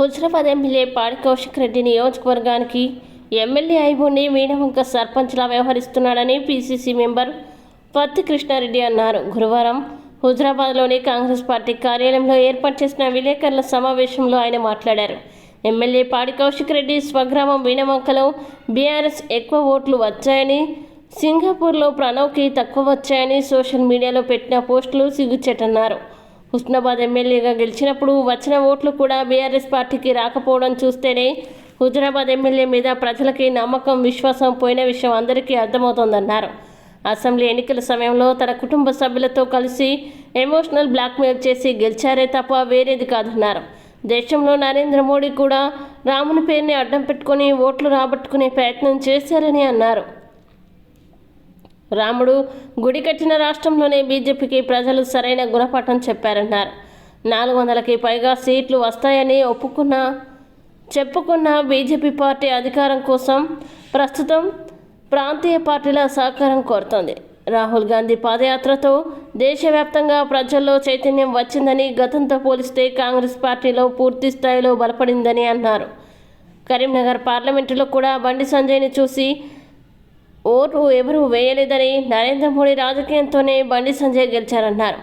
Huzurabad MLA పాడి కౌశిక్ రెడ్డి నియోజకవర్గానికి MLA అయిబోని వీణవంక సర్పంచ్లా వ్యవహరిస్తున్నాడని పీసీసీ మెంబర్ పత్తి కృష్ణారెడ్డి అన్నారు. గురువారం హుజరాబాద్లోని కాంగ్రెస్ పార్టీ కార్యాలయంలో ఏర్పాటు చేసిన విలేకరుల సమావేశంలో ఆయన మాట్లాడారు. ఎమ్మెల్యే పాడి కౌశిక్ రెడ్డి స్వగ్రామం వీణవంకలో బీఆర్ఎస్ ఎక్కువ ఓట్లు వచ్చాయని సింగపూర్లో ప్రణవ్కి తక్కువ వచ్చాయని సోషల్ మీడియాలో పెట్టిన పోస్టులు సిగ్గుచెట్టన్నారు హుస్నాబాద్ ఎమ్మెల్యేగా గెలిచినప్పుడు వచ్చిన ఓట్లు కూడా బీఆర్ఎస్ పార్టీకి రాకపోవడం చూస్తేనే హుజరాబాద్ ఎమ్మెల్యే మీద ప్రజలకి నమ్మకం విశ్వాసం పోయిన విషయం అందరికీ అర్థమవుతోందన్నారు. అసెంబ్లీ ఎన్నికల సమయంలో తన కుటుంబ సభ్యులతో కలిసి ఎమోషనల్ బ్లాక్మెయిల్ చేసి గెలిచారే తప్ప వేరేది కాదన్నారు. దేశంలో నరేంద్ర మోడీ కూడా రాముని పేరుని అడ్డం పెట్టుకొని ఓట్లు రాబట్టుకునే ప్రయత్నం చేశారని అన్నారు. రాముడు గుడి కట్టిన రాష్ట్రంలోనే బీజేపీకి ప్రజలు సరైన గుణపాఠం చెప్పారన్నారు. నాలుగు వందలకి పైగా సీట్లు వస్తాయని ఒప్పుకున్న చెప్పుకున్న బీజేపీ పార్టీ అధికారం కోసం ప్రస్తుతం ప్రాంతీయ పార్టీల సహకారం కోరుతోంది. రాహుల్ గాంధీ పాదయాత్రతో దేశవ్యాప్తంగా ప్రజల్లో చైతన్యం వచ్చిందని గతంతో పోలిస్తే కాంగ్రెస్ పార్టీలో పూర్తి స్థాయిలో బలపడిందని అన్నారు. కరీంనగర్ పార్లమెంటులో కూడా బండి సంజయ్ని చూసి ఓటు ఎవరూ వేయలేదని నరేంద్ర మోడీ రాజకీయంతోనే బండి సంజయ్ గెలిచారన్నారు.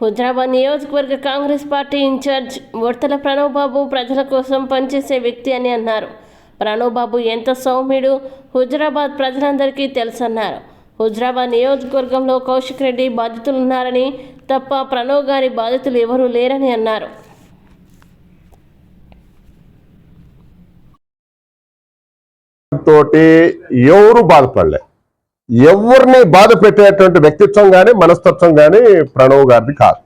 హుజరాబాద్ నియోజకవర్గ Congress party incharge Udathala Pranav Babu ప్రజల కోసం పనిచేసే వ్యక్తి అని అన్నారు. ప్రణవ్ బాబు ఎంత సౌమ్యుడు హుజరాబాద్ ప్రజలందరికీ తెలుసన్నారు. హుజరాబాద్ నియోజకవర్గంలో కౌశిక్ రెడ్డి బాధితులున్నారని తప్ప ప్రణవ్ గారి బాధితులు ఎవరూ లేరని అన్నారు. తోటి ఎవరు బాధపడలే. ఎవరిని బాధ పెట్టేటువంటి వ్యక్తిత్వం కానీ మనస్తత్వం కానీ ప్రణవ్ గారిది కాదు.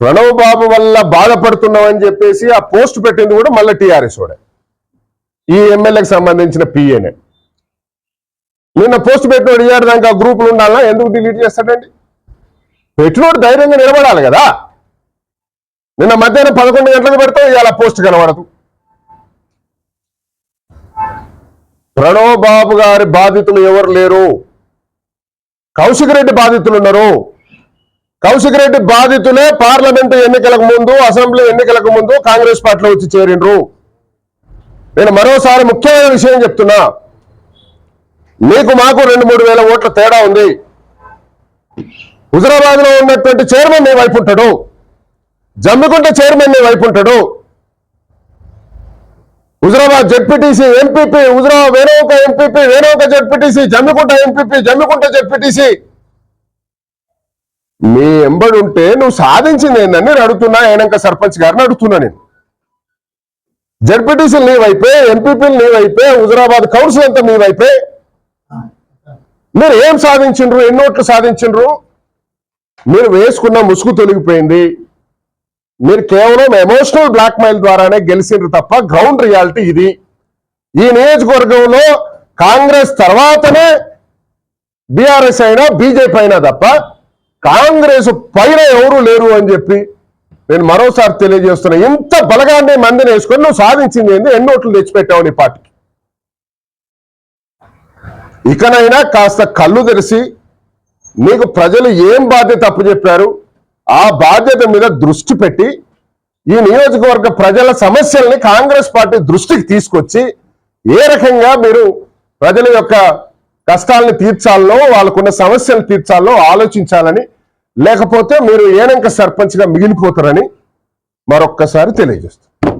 ప్రణవ్ బాబు వల్ల బాధపడుతున్నామని చెప్పేసి ఆ పోస్ట్ పెట్టింది కూడా మళ్ళీ టీఆర్ఎస్ వాడే. ఈ ఎమ్మెల్యేకి సంబంధించిన పిఏనే. నిన్న పోస్ట్ పెట్టినోడు ఇయ్యారు దానికి ఆ గ్రూపులు ఉండాలన్నా ఎందుకు డిలీట్ చేస్తాడండి? పెట్టినోడు ధైర్యంగా నిలబడాలి కదా. నిన్న మధ్యాహ్నం పదకొండు గంటలకు పెడతాం ఇవాళ పోస్ట్ కనబడదు. ప్రణవ్ బాబు గారి బాధితులు ఎవరు లేరు? కౌశిక్ రెడ్డి బాధితులు ఉన్నారు. కౌశిక్ రెడ్డి బాధితులే పార్లమెంటు ఎన్నికలకు ముందు అసెంబ్లీ ఎన్నికలకు ముందు కాంగ్రెస్ పార్టీలో వచ్చి చేరిండ్రు. నేను మరోసారి ముఖ్యమైన విషయం చెప్తున్నా. మీకు మాకు రెండు మూడు వేల ఓట్ల తేడా ఉంది. హుజరాబాద్లో ఉన్నటువంటి చైర్మన్ నీ వైపు ఉంటాడు. జమ్మికుంట చైర్మన్ నీ వైపు ఉంటాడు. హుజరాబాద్ జడ్పీటీసీ ఎంపీపీ హుజరాబాద్ ఒక ఎంపీపీ వేరే ఒక ZPTC Jammikunta MPP Jammikunta ZPTC. మీ ఎంబడి ఉంటే నువ్వు సాధించింది ఏందని నేను అడుగుతున్నా ఏనంక సర్పంచ్ గారిని అడుగుతున్నా నేను. జడ్పీటీసీలు నీవైపే ఎంపీపీలు నీవైపే హుజరాబాద్ కౌన్సిల్ అంతా నీవైపే మీరు ఏం సాధించిండ్రు? ఎన్నోట్లు సాధించిండ్రు? మీరు వేసుకున్న ముసుగు తొలగిపోయింది. మీరు కేవలం ఎమోషనల్ బ్లాక్ మెయిల్ ద్వారానే గెలిచిండ్రు తప్ప గ్రౌండ్ రియాలిటీ ఇది. ఈ నియోజకవర్గంలో కాంగ్రెస్ తర్వాతనే బీఆర్ఎస్ అయినా బీజేపీ అయినా తప్ప కాంగ్రెస్ పైన ఎవరు లేరు అని చెప్పి నేను మరోసారి తెలియజేస్తున్నా. ఇంత బలగాన్ని మందిని వేసుకొని నువ్వు సాధించింది ఏంది? ఎన్ని ఓట్లు తెచ్చిపెట్టావు నీ పార్టీకి? ఇకనైనా కాస్త కళ్ళు తెరిసి నీకు ప్రజలు ఏం బాధ్యత తప్పు చెప్పారు ఆ బాధ్యత మీద దృష్టి పెట్టి ఈ నియోజకవర్గ ప్రజల సమస్యల్ని కాంగ్రెస్ పార్టీ దృష్టికి తీసుకొచ్చి ఏ రకంగా మీరు ప్రజల యొక్క కష్టాలను తీర్చాలనో వాళ్ళకున్న సమస్యలు తీర్చాలో ఆలోచించాలని లేకపోతే మీరు ఏనంక సర్పంచ్గా మిగిలిపోతారని మరొక్కసారి తెలియజేస్తారు